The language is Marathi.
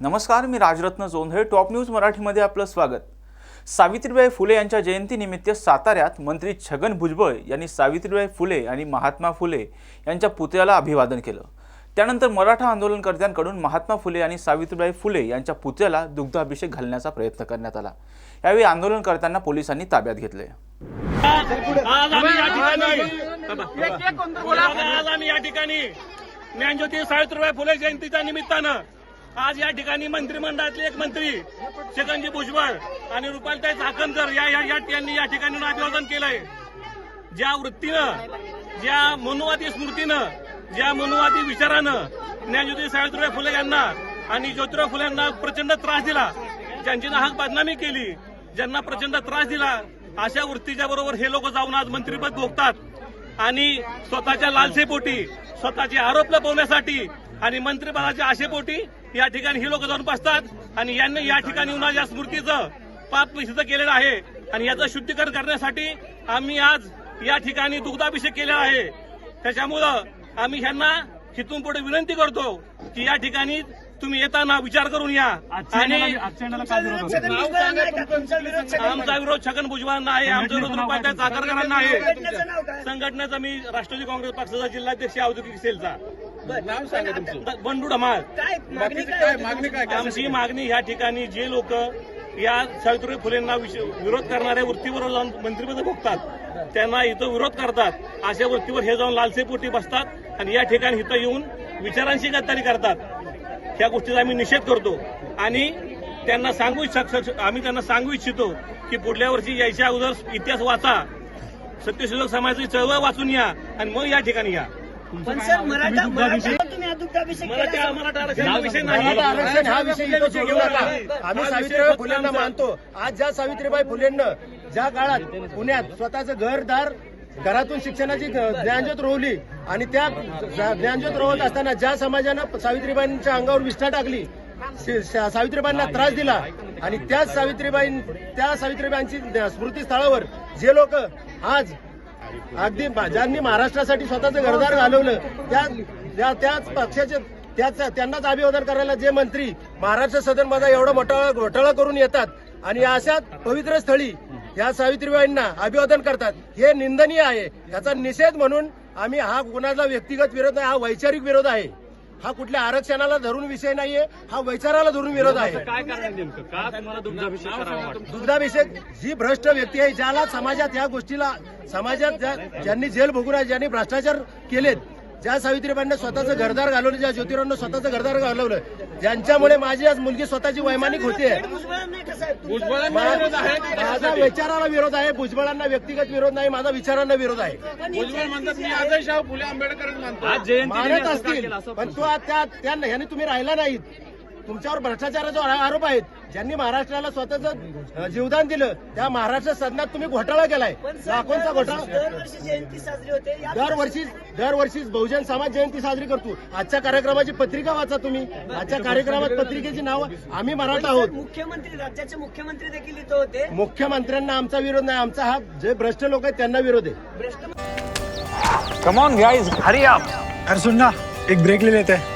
नमस्कार मी राजरत्न जोंधळे टॉप न्यूज मराठीमध्ये आपलं स्वागत. सावित्रीबाई फुले यांच्या जयंतीनिमित्त साताऱ्यात मंत्री छगन भुजबळ यांनी सावित्रीबाई फुले आणि महात्मा फुले यांच्या पुतळ्याला अभिवादन केलं. त्यानंतर मराठा आंदोलनकर्त्यांकडून महात्मा फुले आणि सावित्रीबाई फुले यांच्या पुतळ्याला दुग्धाभिषेक घालण्याचा प्रयत्न करण्यात आला. यावेळी आंदोलनकर्त्यांना पोलिसांनी ताब्यात घेतले. आज आम्ही या ठिकाणी आज आम्ही या ठिकाणी ज्ञानज्योती सावित्रीबाई फुले जयंतीच्या निमित्तानं आज या ठिकाणी मंत्रिमंडळातले एक मंत्री छगनजी भुजबळ आणि रुपालताई चाकणकर या या- यांनी या ठिकाणी अभिवादन केलंय. ज्या वृत्तीनं ज्या मनुवादी स्मृतीनं ज्या मनुवादी विचारानं ज्ञानज्योती सावित्रीबाई फुले यांना आणि ज्योतिराव फुले यांना प्रचंड त्रास दिला ज्यांची नाहक बदनामी केली ज्यांना प्रचंड त्रास दिला अशा वृत्तीच्या बरोबर हे लोक जाऊन आज मंत्रीपद भोगतात. आणि स्वतःच्या लालसेपोटी स्वतःचे आरोप लपवण्यासाठी आणि मंत्रिपदाच्या आशेपोटी या ठिकाणी ही लोक जाऊन बसतात आणि यांनी या ठिकाणी येऊन या स्मृतीचं पाप सिद्ध केलेलं आहे. आणि याचं शुद्धीकरण करण्यासाठी आम्ही आज या ठिकाणी दुग्धाभिषेक केलेला आहे. त्याच्यामुळं आम्ही ह्यांना हिथून पुढे विनंती करतो की या ठिकाणी तुम्ही येताना विचार करून या. आणि आमचा विरोध छगन भुजबळांना आहे आमचा विरोध रुपात्या चाकरकरांना आहे. संघटनेचा मी राष्ट्रवादी काँग्रेस पक्षाचा जिल्हाध्यक्ष औद्योगिक सेलचा. बंडू धमाल आमची मागणी या ठिकाणी जे लोक या सावित्रीबाई फुलेंना विरोध करणाऱ्या वृत्तीवर जाऊन मंत्रिपद भोगतात त्यांना इथं विरोध करतात अशा वृत्तीवर हे जाऊन लालसेपोटी बसतात आणि या ठिकाणी इथं येऊन विचारांशी गद्दारी करतात. ह्या गोष्टीचा आम्ही निषेध करतो. आणि त्यांना सांगू आम्ही त्यांना सांगू इच्छितो की पुढल्या वर्षी यायच्या अगोदर इतिहास वाचा. सत्यशोधक समाजाची चळवळ वाचून या आणि मग या ठिकाणी या. पण सर मराठा आरक्षण हा विषय हा नका आम्ही सावित्रीबाई फुलेंना मानतो. आज ज्या सावित्रीबाई फुलेंना ज्या काळात पुण्यात स्वतःचं घरदार घरातून शिक्षणाची ज्ञानज्योत रोवली आणि त्या ज्ञानज्योत रोवत असताना ज्या समाजानं सावित्रीबाईंच्या अंगावर विष्ठा टाकली सावित्रीबाईंना त्रास दिला आणि त्याच सावित्रीबाई त्या सावित्रीबाईंची स्मृतीस्थळावर जे लोक आज अगदी ज्यांनी महाराष्ट्रासाठी स्वतःचं घरदार घालवलं त्या त्याच पक्षाचे त्याच त्यांनाच अभिवादन करायला जे मंत्री महाराष्ट्र सदनमध्ये एवढा मोठा घोटाळा करून येतात आणि अशा पवित्र स्थळी या सावित्रीबाईंना अभिवादन करतात. हे निंदनीय आहे. याचा निषेध म्हणून आम्ही हा कुणाचा व्यक्तिगत विरोध नाही हा वैचारिक विरोध आहे. हा कुठल्या आरक्षणाला धरून विषय नाहीये हा वैचाराला धरून विरोध आहे. दुग्धाभिषेक जी भ्रष्ट व्यक्ती आहे ज्याला समाजात या गोष्टीला समाजात ज्या- ज्यांनी जेल भोगून आहे ज्यांनी भ्रष्टाचार केलेत ज्या सावित्रीबाईंना स्वतःचं घरदार घालवलं ज्या ज्योतिरावांना स्वतःचं घरदार घालवलं ज्यांच्यामुळे माझी आज मुलगी स्वतःची वैमानिक होते. भुजबळांना कसं आहे? माझा विचाराला विरोध आहे भुजबळांना व्यक्तिगत विरोध नाही माझा विचारांना विरोध आहे. भुजबळ म्हणतात मी आजही फुले आंबेडकर मानतो. असतील पण तो आज त्या त्या ह्याने तुम्ही राहिला नाहीत. तुमच्यावर भ्रष्टाचाराचा आरोप आहेत ज्यांनी महाराष्ट्राला स्वतःचं जीवदान दिलं त्या महाराष्ट्र सदनात तुम्ही घोटाळा केलाय. लाखोंचा घोटाळा दरवर्षी जयंती साजरी होते या दरवर्षी दरवर्षी बहुजन समाज जयंती साजरी करतो. आजच्या कार्यक्रमाची पत्रिका वाचा तुम्ही. आजच्या कार्यक्रमात पत्रिकेची नावं आम्ही मराठा आहोत. मुख्यमंत्री राज्याचे मुख्यमंत्री देखील इथं होते. मुख्यमंत्र्यांना आमचा विरोध नाही. आमचा हा जे भ्रष्ट लोक आहेत त्यांना विरोध आहे. भ्रष्ट कम ऑन गाइस हरी आप अरे सुन ना एक ब्रेक ले लेते. हैं